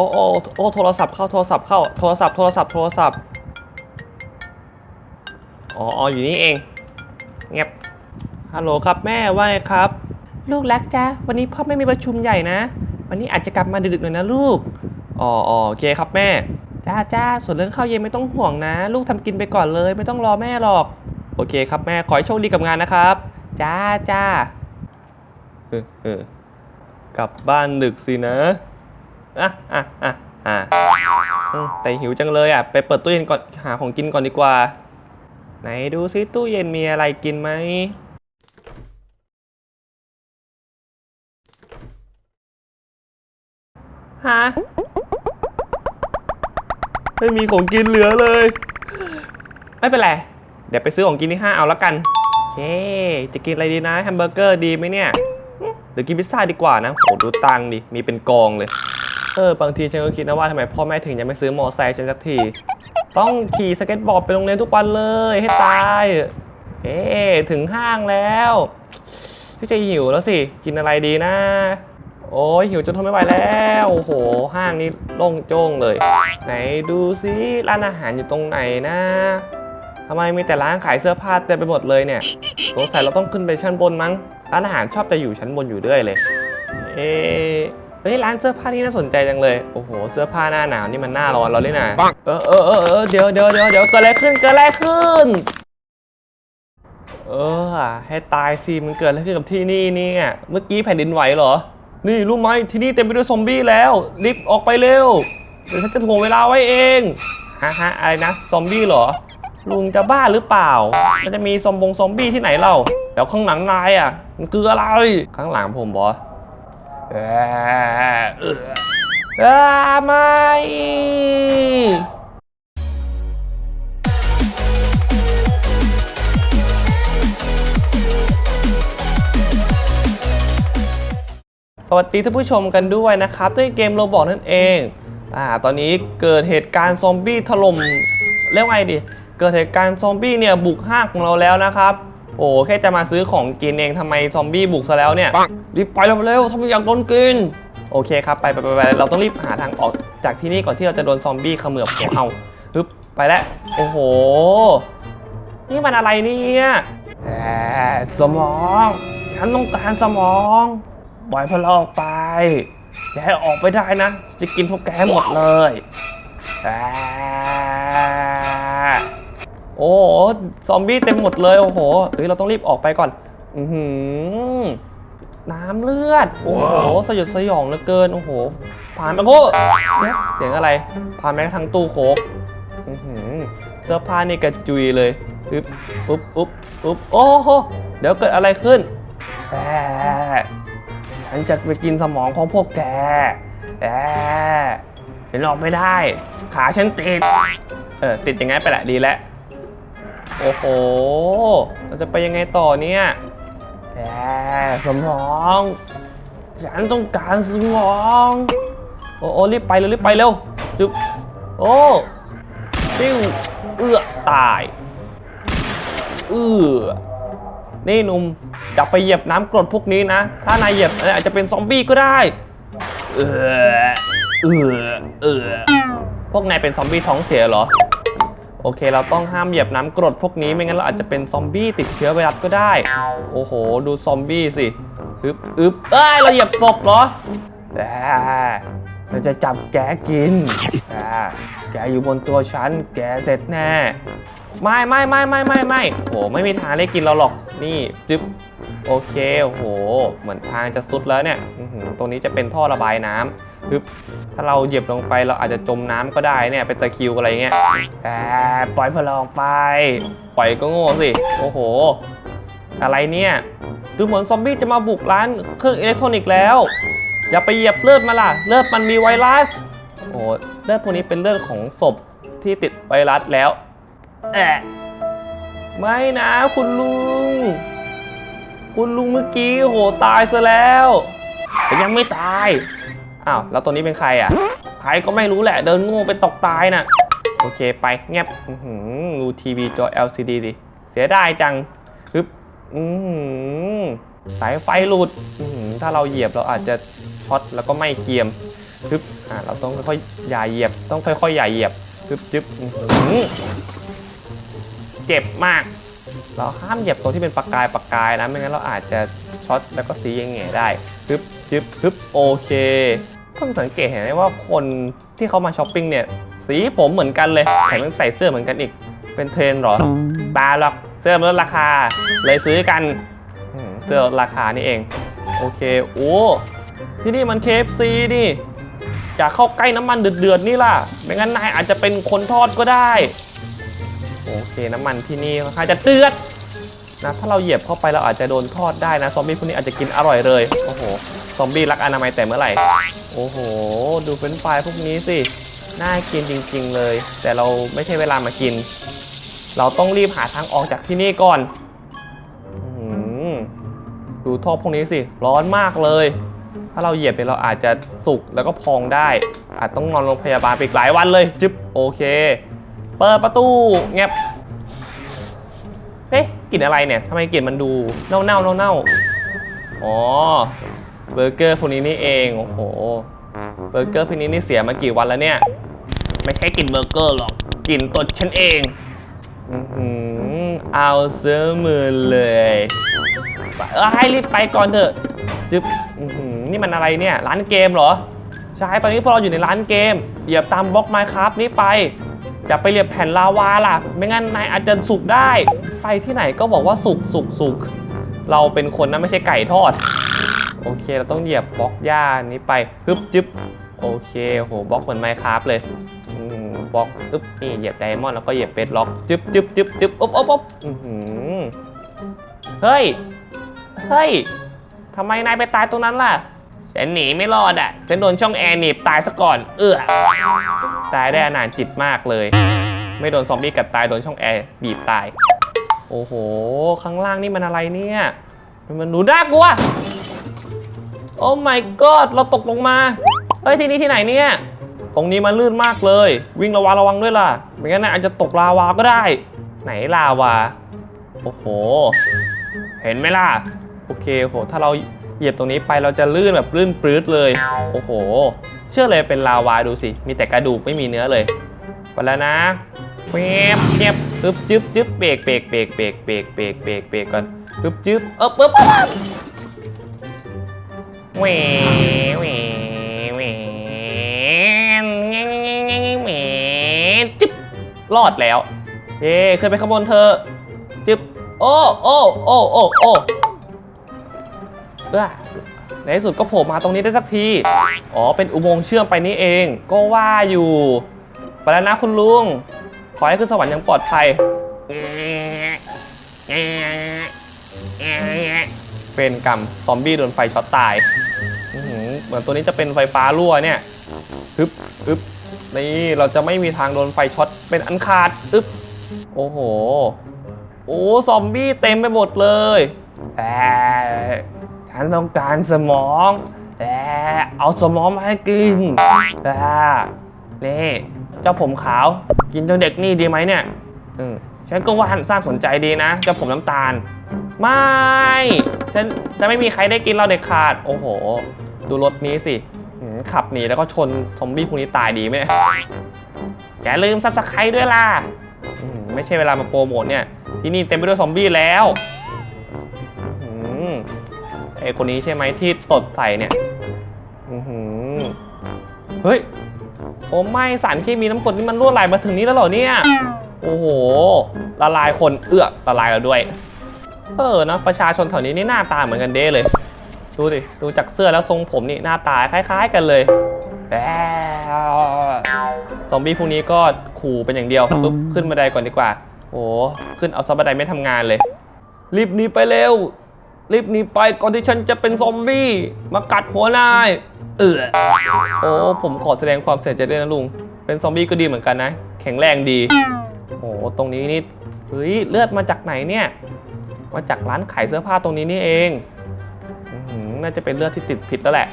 อ้โอ้โอ้โทรศัพท์เข้าโทรศัพท์เข้าโทรศัพท์โทรศัพท์โทรศัพท์อ๋ออ๋ออยู่นี่เองเงียบฮัลโหลครับแม่ว่าไงครับ ลูกรักจ้าวันนี้พ่อไม่มีประชุมใหญ่นะ วันนี้อาจจะกลับมาดึกๆหน่อยนะลูกอ๋ออ๋อโอเคครับแม่จ้าจ้าส่วนเรื่องข้าวเย็นไม่ต้องห่วงนะ ลูกทำกินไปก่อนเลย ไม่ต้องรอแม่หรอก โอเคครับแม่ขอให้โชคดีกับงานนะครับ จ้าจ้าเออเออกลับบ้านดึกสินะ อะอะอะอะแต่หิวจังเลยอะ ไปเปิดตู้เย็นก่อนหาของกินก่อนดีกว่า ไหนดูซิตู้เย็นมีอะไรกินไหมฮะไม่มีของกินเหลือเลย ไม่เป็นไร เดี๋ยวไปซื้อของกินที่ห้างเอาแล้วกันโอเคจะกินอะไรดีนะแฮมเบอร์เกอร์ดีไหมเนี่ย หรือกินพิซซ่าดีกว่านะโหดูตังดิ มีเป็นกองเลย เออบางทีฉันก็คิดนะว่าทำไมพ่อแม่ถึงยังไม่ซื้อมอไซค์ฉันสักที ต้องขี่สเก็ตบอร์ดไปโรงเรียนทุกวันเลยให้ตาย เอ๊ถึงห้างแล้วพี่จะหิวแล้วสิ กินอะไรดีนะ โอ้ยหิวจนทนไม่ไหวแล้ว โอ้โห ห้างนี้โล่งโจ้งเลย ไหนดูซิร้านอาหารอยู่ตรงไหนนะทำไมมีแต่ร้านขายเสื้อผ้าเต็มไปหมดเลยเนี่ยสงสัยเราต้องขึ้นไปชั้นบนมั้ง ร้านอาหารชอบจะอยู่ชั้นบนอยู่เรื่อยเลย เอ๊ เฮ้ยร้านเสื้อผ้านี่น่าสนใจจังเลยโอ้โหเสื้อผ้าหน้าหนาวนี่มันหน้าร้อนเราเลยนะเออเออเออเออเดี๋ยวเดี๋ยวเดี๋ยวเดี๋ยวเกิดอะไรขึ้นเกิดอะไรขึ้น เออให้ตายสิมันเกิดอะไรขึ้นกับที่นี่เนี่ยเมื่อกี้แผ่นดินไหวเหรอ นี่รู้ไหมที่นี่เต็มไปด้วยซอมบี้แล้วรีบออกไปเร็วเดี๋ยวฉันจะถ่วงเวลาไว้เองฮะฮะอะไรนะซอมบี้เหรอลุงจะบ้าหรือเปล่า มันจะมีซอมบงซอมบี้ที่ไหนเล่า แล้วข้างหลังนายอะ มันคืออะไร ข้างหลังผมบอ เออเออเออไม่สวัสดีท่านผู้ชมกันด้วยนะครับด้วยเกมโรบอกนั่นเองอ่าตอนนี้เกิดเหตุการณ์ซอมบี้ถล่มเรียกว่าไงดี เกิดเหตุการณ์ซอมบี้เนี่ยบุกห้างของเราแล้วนะครับ โอ้แค่จะมาซื้อของกินเองทำไมซอมบี้บุกซะแล้วเนี่ยรีบไปเร็วๆถ้าไม่อยากโดนกินโอเคครับไปไปไปไปเราต้องรีบหาทางออกจากที่นี่ก่อนที่เราจะโดนซอมบี้เขมือบหัวเอาปึ๊บไปแล้วโอ้โห นี่มันอะไรเนี่ยแหมสมองฉันต้องการสมองปล่อยพวกเราออกไปอย่าให้ออกไปได้นะ จะกินพวกแกให้หมดเลยแอะ โอ้โหซอมบี้เต็มหมดเลยโอ้โหเฮ้ยเราต้องรีบออกไปก่อน อือหือน้ำเลือด โอ้โห สยดสยองเหลือเกิน โอ้โห ผ่านไปโอ้เสียงอะไร ผ่านไปทั้งตู้โคกอือหือเสื้อผ้านี่กระจุยเลยปึ๊บปุ๊บปุ๊บปุ๊บโอ้โห เดี๋ยวเกิดอะไรขึ้นแหมฉันจะไปกินสมองของพวกแกแอบเห็นออกไม่ได้ ขาฉันติด เออ ติดยังไงไปแหละดีแล้ว โอ้โห เราจะไปยังไงต่อเนี่ยแอบสมองฉันต้องการสมอง โอ้โอรีบไปเร็วรีบไปเร็วจุ๊บโอ้ปิ้วเอื้อตายเอื้อนี่หนุ่มอย่าไปเหยียบน้ำกรดพวกนี้นะ ถ้านายเหยียบอาจจะเป็นซอมบี้ก็ได้ เออเออเออพวกนายเป็นซอมบี้ท้องเสียเหรอ โอเค เราต้องห้ามเหยียบน้ำกรดพวกนี้ไม่งั้นเราอาจจะเป็นซอมบี้ติดเชื้อไวรัสก็ได้ โอ้โห ดูซอมบี้สิอึบอึบเอ้ยเราเหยียบศพเหรอแต่เราจะจับแกกินแต่แกอยู่บนตัวฉัน แกเสร็จแน่ ไม่ไม่ไม่ไม่ไม่ไม่โหไม่มีทางได้กินเราหรอก นี่จึ๊บโอเคโอ้โหเหมือนทางจะสุดแล้วเนี่ยตรงนี้จะเป็นท่อระบายน้ำ ปึ๊บถ้าเราเหยียบลงไปเราอาจจะจมน้ำก็ได้เนี่ยเป็นตะคิวอะไรเงี้ยแต่ปล่อยพวกเราออกไป ปล่อยก็โง่สิ โอ้โห อะไรเนี่ยดูเหมือนซอมบี้จะมาบุกร้านเครื่องอิเล็กทรอนิกส์แล้ว อย่าไปเหยียบเลือดมาล่ะ เลือดมันมีไวรัส โอ้โหเลือดพวกนี้เป็นเลือดของศพที่ติดไวรัสแล้วแอะไม่นะคุณลุง คุณลุงเมื่อกี้โหตายซะแล้วแต่ยังไม่ตาย อ้าวแล้วตัวนี้เป็นใครอะ ใครก็ไม่รู้แหละ เดินง่ไปตกตายน่ะ โอเคไปเงียบหือดูทีวีจอ LCD ดิ เสียดายจังฮึบอือหือสายไฟหลุด ถ้าเราเหยียบเราอาจจะช็อตแล้วก็ไหม่เกียมจึ๊บอ่าเราต้องค่อยๆอย่าเหยียบ ต้องค่อยๆอย่าเหยียบจึ๊บจึ๊บอื้อหือเจ็บมาก เราห้ามเหยียบตรงที่เป็นประกายประกายนะ ไม่งั้นเราอาจจะช็อตแล้วก็สีแง่ๆได้จึ๊บจึ๊บจึ๊บโอเค พิ่งสังเกตเห็นได้ว่าคนที่เขามาช้อปปิ้งเนี่ย สีผมเหมือนกันเลยแถมยังใส่เสื้อเหมือนกันอีก เป็นเทรนด์เหรอตาหรอกเสื้อมันลดราคา เลยซื้อกันอืมเสื้อลดราคานี่เอง โอเค โอ้ที่นี่มัน KFC นี่ อย่าเข้าใกล้น้ำมันเดือดๆนี่ล่ะ ไม่งั้นนายอาจจะเป็นคนทอดก็ได้ โอเคน้ำมันที่นี่ค่อนข้างจะเดือดนะถ้าเราเหยียบเข้าไปเราอาจจะโดนทอดได้นะ ซอมบี้พวกนี้อาจจะกินอร่อยเลย โอ้โห ซอมบี้รักอนามัยแต่เมื่อไหร่ โอ้โห ดูเป็นไฟรายพวกนี้สิ น่ากินจริง ๆ เลย แต่เราไม่ใช่เวลามากิน เราต้องรีบหาทางออกจากที่นี่ก่อนอดูท่อพวกนี้สิ ร้อนมากเลย ถ้าเราเหยียบเนี่ยเราอาจจะสุกแล้วก็พองได้ อาจต้องนอนโรงพยาบาลไปอีกหลายวันเลย จึ๊บ โอเค เปิดประตูเงียบเอ๊ะกลิ่นอะไรเนี่ยทำไมกลิ่นมันดูเน่าเน่าเน่าเน่าๆอ๋อ เบอร์เกอร์พวกนี้นี่เอง โอ้โห เบอร์เกอร์พวกนี้นี่เสียมากี่วันแล้วเนี่ย ไม่ใช่กลิ่นเบอร์เกอร์หรอกกลิ่นตดฉันเองอื้อหือเอาเสื้อมือเลยเออให้รีบไปก่อนเถอะจึ๊บอื้อหือนี่มันอะไรเนี่ย ร้านเกมเหรอ ใช่ ตอนนี้พวกเราอยู่ในร้านเกม เหยียบตามบล็อกไมค์ครับนี้ไปอย่าไปเหยียบแผ่นลาวาล่ะ ไม่งั้นนายอาจจะสุกได้ ไปที่ไหนก็บอกว่าสุกสุกสุกเราเป็นคนนะไม่ใช่ไก่ทอด โอเค เราต้องเหยียบบล็อกหญ้านี้ไปฮึบจึ๊บโอเคโหบล็อกเหมือนไมค์ครับเลยบล็อกอึ๊บนี่เหยียบไดมอนด์แล้วก็เหยียบเบสล็อกจึ๊บจึ๊บจึ๊บจึ๊บอุ๊บอุ๊บอุ๊บอือหือเฮ้ยเฮ้ยทำไมนายไปตายตรงนั้นล่ะฉันหนีไม่รอดอะฉันโดนช่องแอร์หนีบตายซะก่อน เอื้อตายได้อนาถจิตมากเลย ไม่โดนซอมบี้กัดตายโดนช่องแอร์หนีบตาย โอ้โห ข้างล่างนี่มันอะไรเนี่ย มันหนูน่ากลัว โอ้ my god เราตกลงมา เฮ้ย ที่นี่ที่ไหนเนี่ย ตรงนี้มันลื่นมากเลย วิ่งระวังระวังด้วยล่ะ ไม่งั้นนะอาจจะตกลาวาก็ได้ ไหนลาวา โอ้โห เห็นไหมล่ะ โอเคโห ถ้าเราเหยียบตรงนี้ไปเราจะลื่นแบบลื่นปลื้ดเลย โอ้โห เชื่อเลยเป็นลาวาดูสิ มีแต่กระดูกไม่มีเนื้อเลย ไปแล้วนะเงียบเงียบปึ๊บจึ๊บจึ๊บเบรกเบรกเบรกเบรกเบรกเบรกเบรกเบรกก่อนปึ๊บจึ๊บเออปึ๊บ แหววแหวแงงแงงแงงแหวจึ๊บรอดแล้ว เย้ขึ้นไปข้างบนเธอ จึ๊บ โอ้โอ้โอ้โอ้โอ้เอ้อในที่สุดก็โผล่มาตรงนี้ได้สักที อ๋อ เป็นอุโมงค์เชื่อมไปนี่เอง ก็ว่าอยู่ไปแล้วนะคุณลุง ขอให้ขึ้นสวรรค์อย่างปลอดภัย เป็นกรรมซอมบี้โดนไฟช็อตตายเหมือนตัวนี้จะเป็นไฟฟ้ารั่วเนี่ยฮึบฮึบนี่เราจะไม่มีทางโดนไฟช็อตเป็นอันขาดอึบโอ้โห โอ้ซอมบี้เต็มไปหมดเลยแอะฉันต้องการสมองแอะเอาสมองมาให้กินแอะนี่เจ้าผมขาว กินเจ้าเด็กนี่ดีไหมเนี่ยฉันก็ว่าสร้างสนใจดีนะ เจ้าผมน้ำตาล ไม่ฉันจะไม่มีใครได้กินเราเด็ดขาด โอ้โห ดูรถนี้สิหืมขับหนีแล้วก็ชนซอมบี้พวกนี้ตายดีไหมเนี่ยอย่าลืมซับสไครต์ด้วยล่ะอืมไม่ใช่เวลามาโปรโมทเนี่ย ที่นี่เต็มไปด้วยซอมบี้แล้วอืมไอคนนี้ใช่ไหมที่ตดใส่เนี่ยอื้อหือเฮ้ย โอ้ไม่สารเคมีน้ำกรดนี่มันรั่วไหลมาถึงนี้แล้วเหรอเนี่ย โอ้โห ละลายคนเอื้อละลายเราด้วย เออเนาะประชาชนแถวนี้นี่หน้าตาเหมือนกันเด้เลย ดูดิดูจากเสื้อแล้วทรงผมนี่หน้าตาคล้าย ๆ กันเลยแอซอมบี้พวกนี้ก็ขู่เป็นอย่างเดียวปุ๊บขึ้นบันไดก่อนดีกว่าโอ้ขึ้นเอาซับบันไดไม่ทำงานเลย รีบหนีไปเร็วรีบหนีไปก่อนที่ฉันจะเป็นซอมบี้มากัดหัวนายเออโอ้ผมขอแสดงความเสียใจด้วยนะลุง เป็นซอมบี้ก็ดีเหมือนกันนะ แข็งแรงดีโอ้ตรงนี้นี่เฮ้ยเลือดมาจากไหนเนี่ย มาจากร้านขายเสื้อผ้าตรงนี้นี่เองน่าจะเป็นเลือดที่ติดพิษแล้วแหละ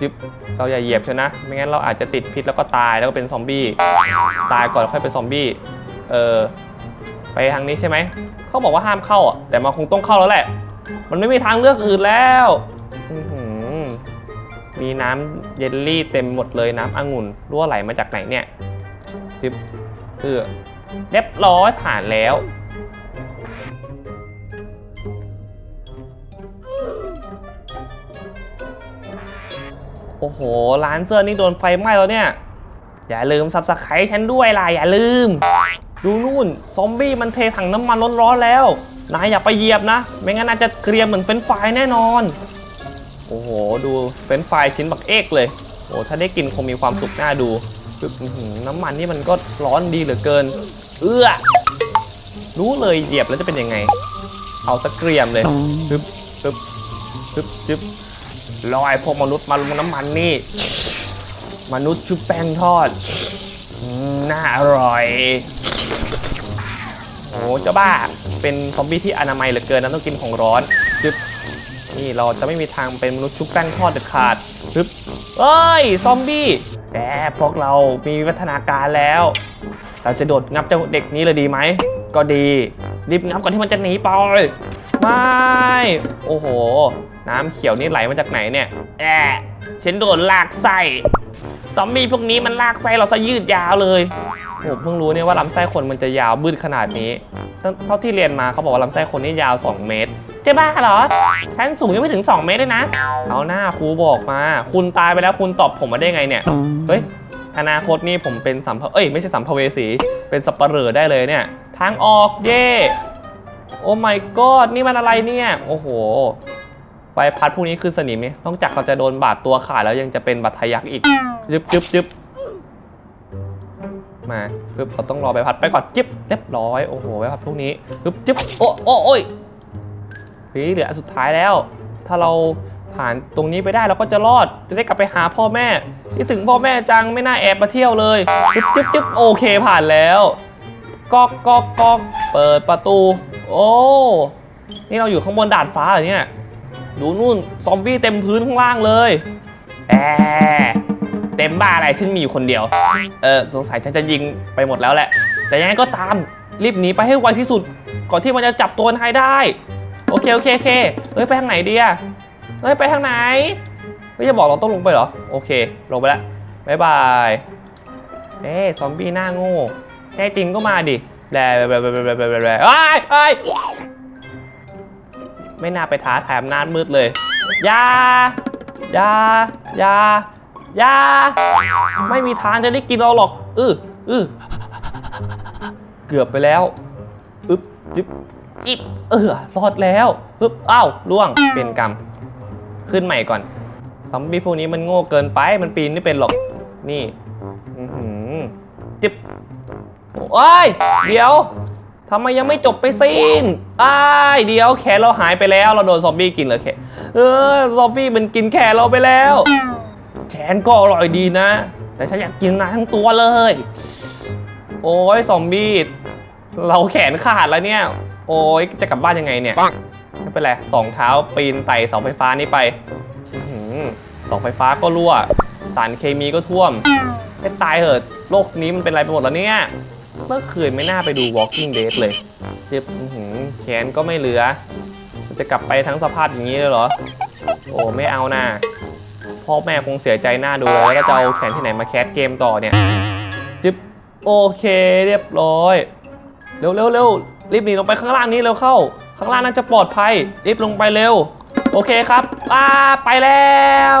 จึ๊บเราอย่าเหยียบชนะ ไม่งั้นเราอาจจะติดพิษแล้วก็ตายแล้วก็เป็นซอมบี้ตายก่อนค่อยเป็นซอมบี้เออไปทางนี้ใช่ไหมเขาบอกว่าห้ามเข้าอะแต่มันคงต้องเข้าแล้วแหละ มันไม่มีทางเลือกอื่นแล้วมีน้ำเยลลี่เต็มหมดเลยน้ำองุ่นรั่วไหลมาจากไหนเนี่ยจึ๊บเออเรียบร้อยผ่านแล้ว โอ้โห ร้านเสื้อนี่โดนไฟไหม้แล้วเนี่ย อย่าลืมซับสไครต์ฉันด้วยล่ะ อย่าลืม ดูนู่น ซอมบี้มันเทถังน้ำมันร้อนๆแล้ว นายอย่าไปเหยียบนะ ไม่งั้นอาจจะเกรียมเหมือนเป็นไฟแน่นอน โอ้โห ดูเป็นไฟชิ้นบักเอกเลย โอ้ถ้าได้กินคงมีความสุขน่าดูปึ๊บอื้อหือน้ำมันนี่มันก็ร้อนดีเหลือเกิน เอื้อ รู้เลยเหยียบแล้วจะเป็นยังไง เอาสกเกรียมเลยปึ๊บปึ๊บปึ๊บปึ๊บ ลอยพวกมนุษย์มาลงน้ำมันนี่ มนุษย์ชุบแป้งทอดอน่าอร่อยโอ้เจ้าบ้า เป็นซอมบี้ที่อนามัยเหลือเกินนะต้องกินของร้อนจึ๊บนี่เราจะไม่มีทางเป็นมนุษย์ชุบแป้งทอดเด็ดขาดจึ๊บเอ้ย ซอมบี้แหมพวกเรามีวิวัฒนาการแล้ว เราจะโดดงับเจ้าเด็กนี้เลยดีไหม ก็ดี รีบงับก่อนที่มันจะหนีไปไม่ โอ้โห น้ำเขียวนี่ไหลมาจากไหนเนี่ย แอะฉันโดนลากไส้ซอมบี้พวกนี้มันลากไส้เราซะยืดยาวเลยผมเพิ่งรู้เนี่ยว่าลำไส้คนมันจะยาวบืดขนาดนี้ เท่าที่เรียนมาเขาบอกว่าลำไส้คนนี่ยาว 2 เมตรเจ๊บ้าเหรอฉันสูงยังไม่ถึง 2 เมตรเลยนะ เอาหน้าครูบอกมา คุณตายไปแล้วคุณตอบผมมาได้ไงเนี่ย เฮ้ย อนาคตนี่ผมเป็นสัมภเอ้ยไม่ใช่สัมภเวสี เป็นสับปะเหร่อได้เลยเนี่ย ทางออกเย่โอ้ my god นี่มันอะไรเนี่ย โอ้โห ใบพัดพวกนี้คือสนิมไหมนอกจากเราจะโดนบาดตัวขาดแล้วยังจะเป็นบาดทะยักอีกยึบยึบยึบมาปึ๊บเราต้องรอใบพัดไปก่อนจิ๊บเรียบร้อยโอ้โหใบพัดพวกนี้ปึ๊บจิ๊บโอ้โอ้โอ้ยเฮ้ยเหลือสุดท้ายแล้ว ถ้าเราผ่านตรงนี้ไปได้เราก็จะรอดจะได้กลับไปหาพ่อแม่ที่ถึงพ่อแม่จังไม่น่าแอบมาเที่ยวเลยจิ๊บจิ๊บจิ๊บโอเคผ่านแล้วก๊อกก๊อกก๊อกเปิดประตู โอ้นี่เราอยู่ข้างบนดาดฟ้าเหรอเนี่ย ดูนู่นซอมบี้เต็มพื้นข้างล่างเลยแอบเต็มบ้าอะไรฉันมีอยู่คนเดียว เออสงสัยฉันจะยิงไปหมดแล้วแหละ แต่ยังไงก็ตามรีบหนีไปให้ไวที่สุด ก่อนที่มันจะจับตัวนายได้ โอเคโอเคโอเคเฮ้ยไปทางไหนดีอะเฮ้ยไปทางไหนไม่จะบอกเราต้องลงไปเหรอ โอเค ลงไปแล้วบายบายเอ้ซอมบี้หน้าโง่แน่จริงก็มาดิแบลแบลแบลแบลแบลแบลแบลเอ้ยเอ้ย ไม่น่าไปท้าทายอำนาจมืดเลยยายายายาไม่มีทางจะได้กินเราหรอกอืออือเกือบไปแล้วอึ๊บจิ๊บอิบเออรอดแล้วปึ๊บอ้าวล่วงเป็นกรรม ขึ้นใหม่ก่อนซอมบี้พวกนี้มันโง่เกินไปมันปีนไม่เป็นหรอก นี่อือหือจิ๊บโอ้ย เดี๋ยว ทำไมยังไม่จบไปสิ้นอ้ายเดี๋ยวแขนเราหายไปแล้ว เราโดนซอมบี้กินเหรอแขนเออซอมบี้มันกินแขนเราไปแล้ว แขนก็อร่อยดีนะ แต่ฉันอยากกินนายทั้งตัวเลย โอ้ยซอมบี้เราแขนขาดแล้วเนี่ย โอ้ยจะกลับบ้านยังไงเนี่ยไม่เป็นไรสองเท้าปีนไต่เสาไฟฟ้านี้ไปอื้อหือเสาไฟฟ้าก็รั่ว สารเคมีก็ท่วมไม่ตายเหอะโลกนี้มันเป็นอะไรไปหมดแล้วเนี่ย เมื่อคืนไม่น่าไปดู Walking Dead เลยเจ็บแขนก็ไม่เหลือ จะกลับไปทั้งสภาพอย่างนี้เลยเหรอ โอ้ไม่เอานะพ่อแม่คงเสียใจหน้าดูเลยแล้วจะเอาแขนที่ไหนมาแคสเกมต่อเนี่ยจึ๊บโอเคเรียบร้อย เร็วเร็วเร็วรีบหนีลงไปข้างล่างนี้เร็วเข้า ข้างล่างน่าจะปลอดภัย รีบลงไปเร็ว โอเคครับอ่าไปแล้ว